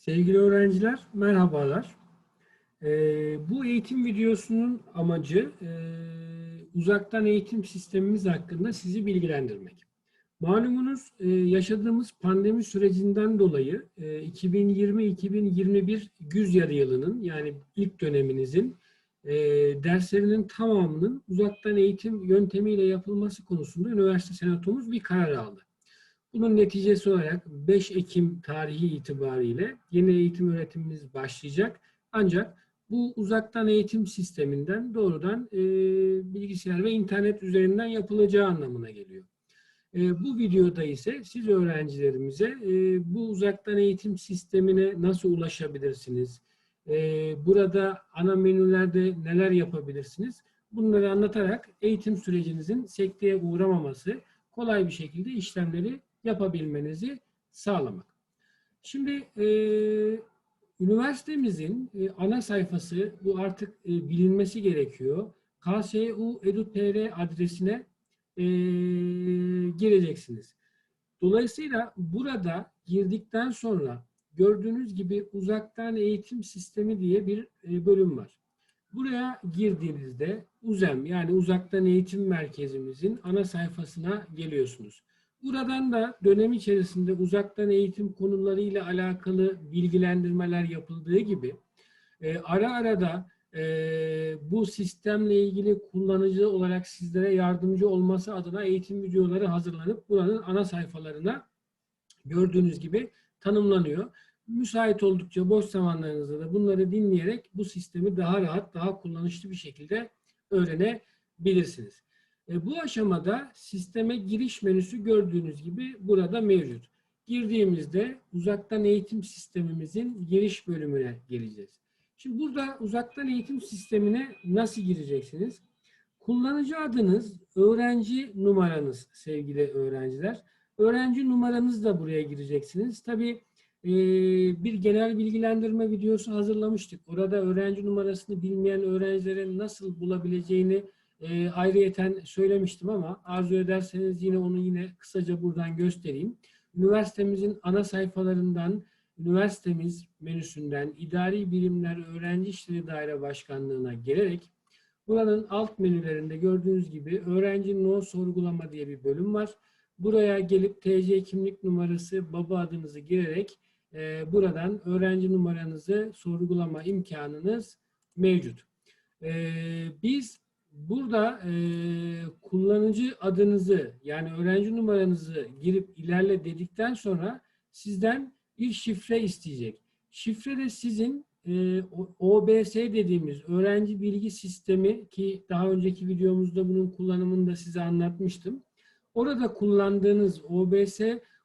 Sevgili öğrenciler, merhabalar. Ee, bu eğitim videosunun amacı e, uzaktan eğitim sistemimiz hakkında sizi bilgilendirmek. Malumunuz e, yaşadığımız pandemi sürecinden dolayı e, 2020-2021 güz yarı yılının yani ilk döneminizin e, derslerinin tamamının uzaktan eğitim yöntemiyle yapılması konusunda üniversite senatomuz bir karar aldı. Bunun neticesi olarak 5 Ekim tarihi itibariyle yeni eğitim öğretimimiz başlayacak. Ancak bu uzaktan eğitim sisteminden doğrudan e, bilgisayar ve internet üzerinden yapılacağı anlamına geliyor. E, bu videoda ise siz öğrencilerimize e, bu uzaktan eğitim sistemine nasıl ulaşabilirsiniz? E, burada ana menülerde neler yapabilirsiniz? Bunları anlatarak eğitim sürecinizin sekteye uğramaması, kolay bir şekilde işlemleri yapabilmenizi sağlamak. Şimdi e, üniversitemizin e, ana sayfası bu artık e, bilinmesi gerekiyor. KSU Edu.tr adresine e, gireceksiniz. Dolayısıyla burada girdikten sonra gördüğünüz gibi uzaktan eğitim sistemi diye bir e, bölüm var. Buraya girdiğinizde UZEM yani uzaktan eğitim merkezimizin ana sayfasına geliyorsunuz. Buradan da dönem içerisinde uzaktan eğitim konularıyla alakalı bilgilendirmeler yapıldığı gibi e, ara ara da e, bu sistemle ilgili kullanıcı olarak sizlere yardımcı olması adına eğitim videoları hazırlanıp buranın ana sayfalarına gördüğünüz gibi tanımlanıyor. Müsait oldukça boş zamanlarınızda da bunları dinleyerek bu sistemi daha rahat, daha kullanışlı bir şekilde öğrenebilirsiniz. E, bu aşamada sisteme giriş menüsü gördüğünüz gibi burada mevcut. Girdiğimizde uzaktan eğitim sistemimizin giriş bölümüne geleceğiz. Şimdi burada uzaktan eğitim sistemine nasıl gireceksiniz? Kullanıcı adınız, öğrenci numaranız sevgili öğrenciler. Öğrenci numaranız da buraya gireceksiniz. Tabii e, bir genel bilgilendirme videosu hazırlamıştık. Orada öğrenci numarasını bilmeyen öğrencilerin nasıl bulabileceğini e, ayrıyeten söylemiştim ama arzu ederseniz yine onu yine kısaca buradan göstereyim. Üniversitemizin ana sayfalarından üniversitemiz menüsünden idari birimler öğrenci işleri daire başkanlığına gelerek buranın alt menülerinde gördüğünüz gibi öğrenci no sorgulama diye bir bölüm var. Buraya gelip TC kimlik numarası baba adınızı girerek e, buradan öğrenci numaranızı sorgulama imkanınız mevcut. E, biz burada e, kullanıcı adınızı yani öğrenci numaranızı girip ilerle dedikten sonra sizden bir şifre isteyecek. Şifre de sizin e, OBS dediğimiz öğrenci bilgi sistemi ki daha önceki videomuzda bunun kullanımını da size anlatmıştım. Orada kullandığınız OBS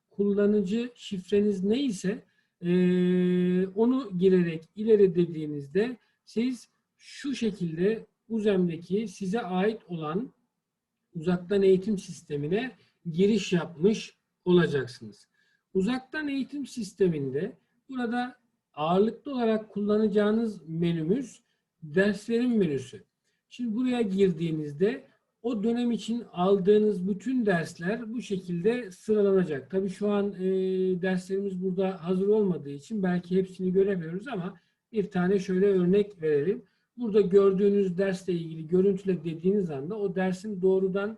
kullanıcı şifreniz neyse e, onu girerek ileri dediğinizde siz şu şekilde UZEM'deki size ait olan uzaktan eğitim sistemine giriş yapmış olacaksınız. Uzaktan eğitim sisteminde burada ağırlıklı olarak kullanacağınız menümüz derslerin menüsü. Şimdi buraya girdiğinizde o dönem için aldığınız bütün dersler bu şekilde sıralanacak. Tabii şu an e, derslerimiz burada hazır olmadığı için belki hepsini göremiyoruz ama bir tane şöyle örnek verelim. Burada gördüğünüz dersle ilgili görüntüle dediğiniz anda o dersin doğrudan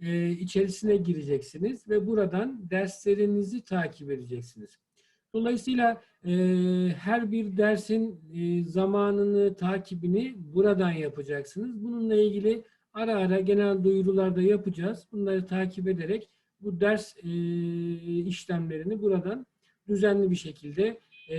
e, içerisine gireceksiniz ve buradan derslerinizi takip edeceksiniz. Dolayısıyla e, her bir dersin e, zamanını, takibini buradan yapacaksınız. Bununla ilgili ara ara genel duyurularda yapacağız. Bunları takip ederek bu ders e, işlemlerini buradan düzenli bir şekilde e,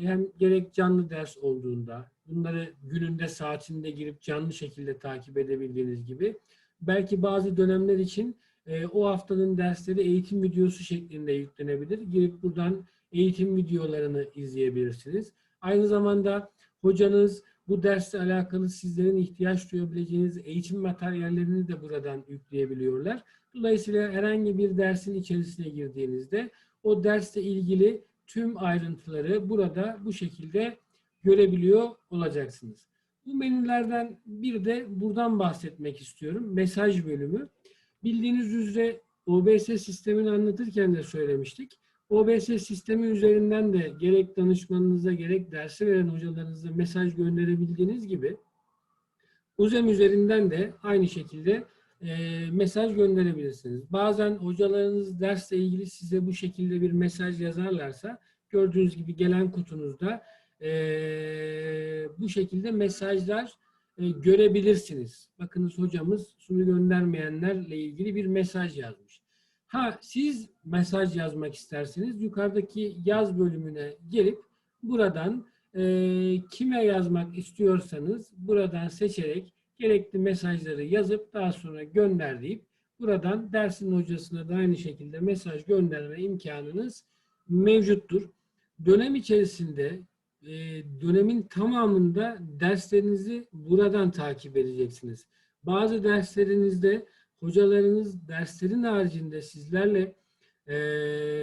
hem gerek canlı ders olduğunda, bunları gününde saatinde girip canlı şekilde takip edebildiğiniz gibi belki bazı dönemler için e, o haftanın dersleri eğitim videosu şeklinde yüklenebilir. Girip buradan eğitim videolarını izleyebilirsiniz. Aynı zamanda hocanız bu dersle alakalı sizlerin ihtiyaç duyabileceğiniz eğitim materyallerini de buradan yükleyebiliyorlar. Dolayısıyla herhangi bir dersin içerisine girdiğinizde o dersle ilgili tüm ayrıntıları burada bu şekilde görebiliyor olacaksınız. Bu menülerden bir de buradan bahsetmek istiyorum. Mesaj bölümü. Bildiğiniz üzere OBS sistemini anlatırken de söylemiştik. OBS sistemi üzerinden de gerek danışmanınıza gerek dersi veren hocalarınıza mesaj gönderebildiğiniz gibi Uzem üzerinden de aynı şekilde e, mesaj gönderebilirsiniz. Bazen hocalarınız dersle ilgili size bu şekilde bir mesaj yazarlarsa gördüğünüz gibi gelen kutunuzda e, bu şekilde mesajlar e, görebilirsiniz. Bakınız hocamız sunu göndermeyenlerle ilgili bir mesaj yazmış. Ha siz mesaj yazmak isterseniz yukarıdaki yaz bölümüne gelip buradan e, kime yazmak istiyorsanız buradan seçerek gerekli mesajları yazıp daha sonra gönder deyip buradan dersin hocasına da aynı şekilde mesaj gönderme imkanınız mevcuttur. Dönem içerisinde e, dönemin tamamında derslerinizi buradan takip edeceksiniz. Bazı derslerinizde hocalarınız derslerin haricinde sizlerle e,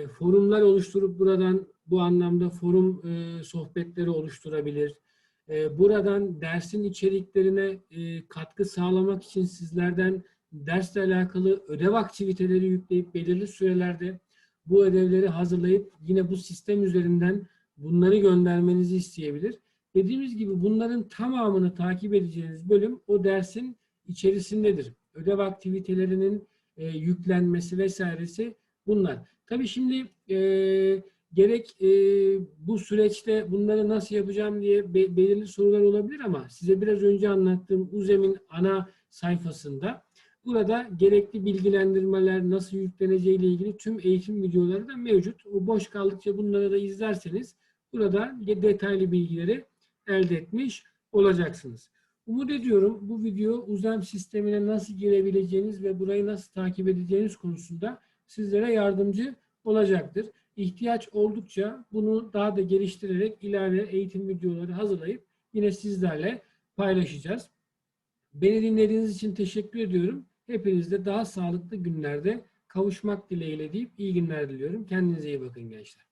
forumlar oluşturup buradan bu anlamda forum e, sohbetleri oluşturabilir. E, buradan dersin içeriklerine e, katkı sağlamak için sizlerden dersle alakalı ödev aktiviteleri yükleyip belirli sürelerde bu ödevleri hazırlayıp yine bu sistem üzerinden bunları göndermenizi isteyebilir. Dediğimiz gibi bunların tamamını takip edeceğiniz bölüm o dersin içerisindedir. Ödev aktivitelerinin e, yüklenmesi vesairesi bunlar. Tabii şimdi e, gerek e, bu süreçte bunları nasıl yapacağım diye be, belirli sorular olabilir ama size biraz önce anlattığım UZEM'in ana sayfasında burada gerekli bilgilendirmeler nasıl yükleneceği ile ilgili tüm eğitim videoları da mevcut. O boş kaldıkça bunları da izlerseniz burada detaylı bilgileri elde etmiş olacaksınız. Umut ediyorum bu video UZEM sistemine nasıl girebileceğiniz ve burayı nasıl takip edeceğiniz konusunda sizlere yardımcı olacaktır. İhtiyaç oldukça bunu daha da geliştirerek ilave eğitim videoları hazırlayıp yine sizlerle paylaşacağız. Beni dinlediğiniz için teşekkür ediyorum. Hepinizde daha sağlıklı günlerde kavuşmak dileğiyle deyip iyi günler diliyorum. Kendinize iyi bakın gençler.